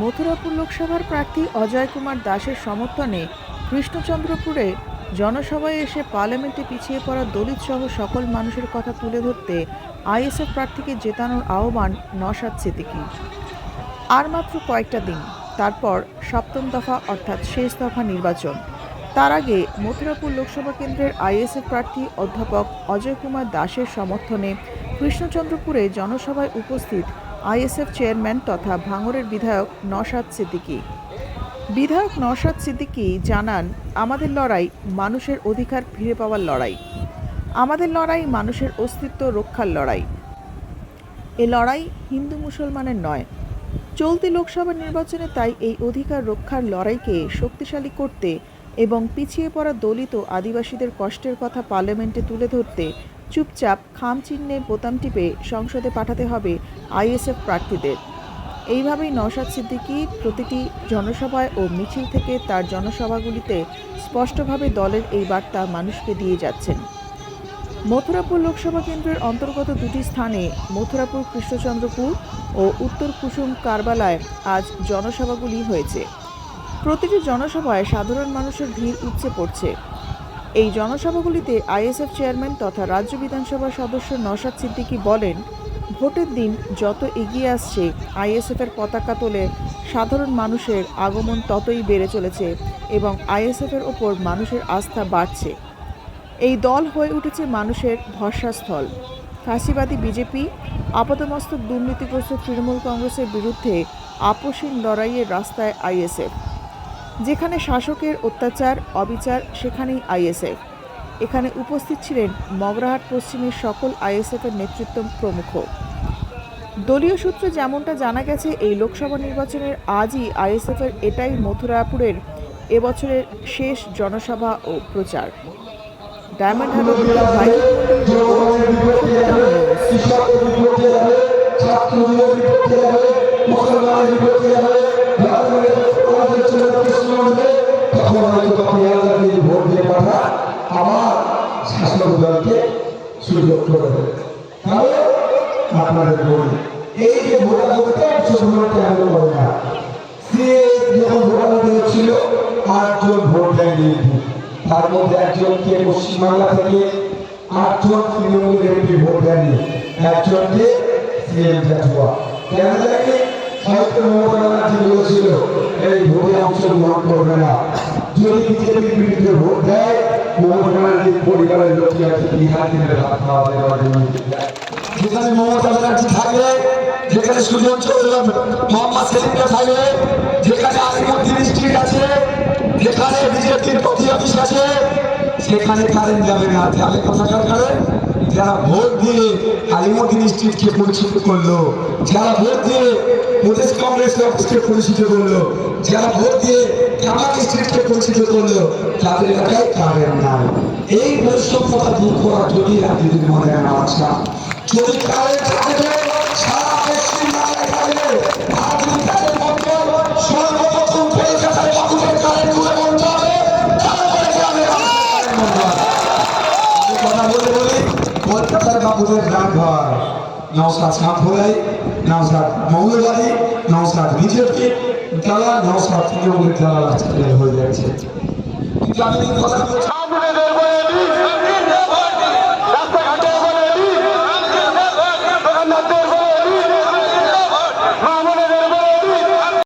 মথুরাপুর লোকসভার প্রার্থী অজয় কুমার দাসের সমর্থনে কৃষ্ণচন্দ্রপুরে জনসভায় এসে পার্লামেন্টে পিছিয়ে পড়া দলিত সহ সকল মানুষের কথা তুলে ধরতে আইএসএফ প্রার্থীকে জেতানোর আহ্বান নসাদ সিদ্দিকী আর মাত্র কয়েকটা দিন, তারপর সপ্তম দফা অর্থাৎ শেষ দফা নির্বাচন। তার আগে মথুরাপুর লোকসভা কেন্দ্রের আইএসএফ প্রার্থী অধ্যাপক অজয় কুমার দাসের সমর্থনে কৃষ্ণচন্দ্রপুরে জনসভায় উপস্থিত আইএসএফ চেয়ারম্যান তথা ভাঙরের বিধায়ক নসাদ সিদ্দিকী। বিধায়ক নসাদ সিদ্দিকী জানান, আমাদের লড়াই মানুষের অধিকার ফিরে পাওয়ার লড়াই। আমাদের লড়াই মানুষের অস্তিত্ব রক্ষার লড়াই। এ লড়াই হিন্দু মুসলমানের নয়। চলতি লোকসভা নির্বাচনে তাই এই অধিকার রক্ষার লড়াইকে শক্তিশালী করতে এবং পিছিয়ে পড়া দলিত আদিবাসীদের কষ্টের কথা পার্লামেন্টে তুলে ধরতে চুপচাপ খাম চিহ্নে বোতাম টিপে সংসদে পাঠাতে হবে আইএসএফ প্রার্থীদের। এইভাবেই নওশাদ সিদ্দিকী প্রতিটি জনসভায় ও মিছিল থেকে তার জনসভাগুলিতে স্পষ্টভাবে দলের এই বার্তা মানুষকে দিয়ে যাচ্ছেন। মথুরাপুর লোকসভা কেন্দ্রের অন্তর্গত দুটি স্থানে মথুরাপুর কৃষ্ণচন্দ্রপুর ও উত্তর কুসুম কারবালায় আজ জনসভাগুলি হয়েছে। প্রতিটি জনসভায় সাধারণ মানুষের ভিড় উপচে পড়ছে। এই জনসভাগুলিতে আইএসএফ চেয়ারম্যান তথা রাজ্য বিধানসভার সদস্য নসাদ সিদ্দিকী বলেন, ভোটের দিন যত এগিয়ে আসছে, আইএসএফের পতাকা তোলে সাধারণ মানুষের আগমন ততই বেড়ে চলেছে এবং আইএসএফের ওপর মানুষের আস্থা বাড়ছে। এই দল হয়ে উঠেছে মানুষের ভরসাস্থল। ফাঁসিবাদী বিজেপি আপাতমস্তক দুর্নীতিগ্রস্ত তৃণমূল কংগ্রেসের বিরুদ্ধে আপোষহীন লড়াইয়ের রাস্তায় আইএসএফ। যেখানে শাসকের অত্যাচার, অবিচার, সেখানেই আইএসএফ। এখানে উপস্থিত ছিলেন মগরাহাট পশ্চিমের সকল আইএসএফের নেতৃত্ব প্রমুখ। দলীয় সূত্রে যেমনটা জানা গেছে, এই লোকসভা নির্বাচনের আজই আইএসএফের এটাই মথুরাপুরের এবছরের শেষ জনসভা ও প্রচার। ডায়মন্ড হারবার শাসক সুযোগ করে। দেবে তাহলে আপনাদের বলি, এই যে ভোটাভুটিতে সেগুলোকে আমি বলি না। যখন ভোটাভুটি হচ্ছিল আটজন ভোট দেয়নি। তার মধ্যে একজনকে পশ্চিমবাংলা থেকে, আটজন তৃণমূল এমপি ভোট দেয়নি। একজনকে সিএম জাতুয়া কেন দেয়নি? হয়তো মমতা ব্যানার্জি বলেছিল, এই ভোটে অংশগ্রহণ করবে না। যদি বিজেপির বিরুদ্ধে ভোট দেয় মমতা ব্যানার্জির পরিবারের লোকই আছে, বিহার থেকে ভাত খাওয়া দেওয়ার জন্য যেখানে মমতা ব্যানার্জি থাকবে, যেখানে সুজন চৌধুরী, মোহাম্মদ সেলিমটা থাকবে, যেখানে আলিমুদ্দিন স্ট্রিট আছে, যেখানে বিজেপির প্রতি অফিস আছে, সেখানে কারেন্ট যাবে না। তাহলে কোথাকার কারেন্ট? যারা ভোট দিয়ে আলিমুদ্দিন স্ট্রিটকে পরিচিত করল, যারা ভোট দিয়ে প্রদেশ কংগ্রেস অফিসকে পরিচিত করল, যারা ভোট দিয়ে কামাল স্ট্রিটকে পরিচিত করল তাদের এলাকায় কারেন্ট নাই। এই বৈষম্যতা দূর করার জন্য রাজনীতির আনা যদি কারেন্ট থাকবে সারা পশ্চিম বাংলায় থাকবে আর যদি কারেন্ট বন্ধ সর্বপ্রথম কলকাতায় বাবুদের কারেন্ট তুলে বন্ধ হবে তারপরে গ্রামে কারেন্ট বন্ধ হবে আমি কথা বলে বলি, কলকাতার বাবুদের গ্রাম ঘর নওসাদ মৌলবাদী নওসাদ বিজেপি খেলা নাও ছাত্রীদের খেলা আজকে হয়ে যাচ্ছে। কিন্তু আমি কথা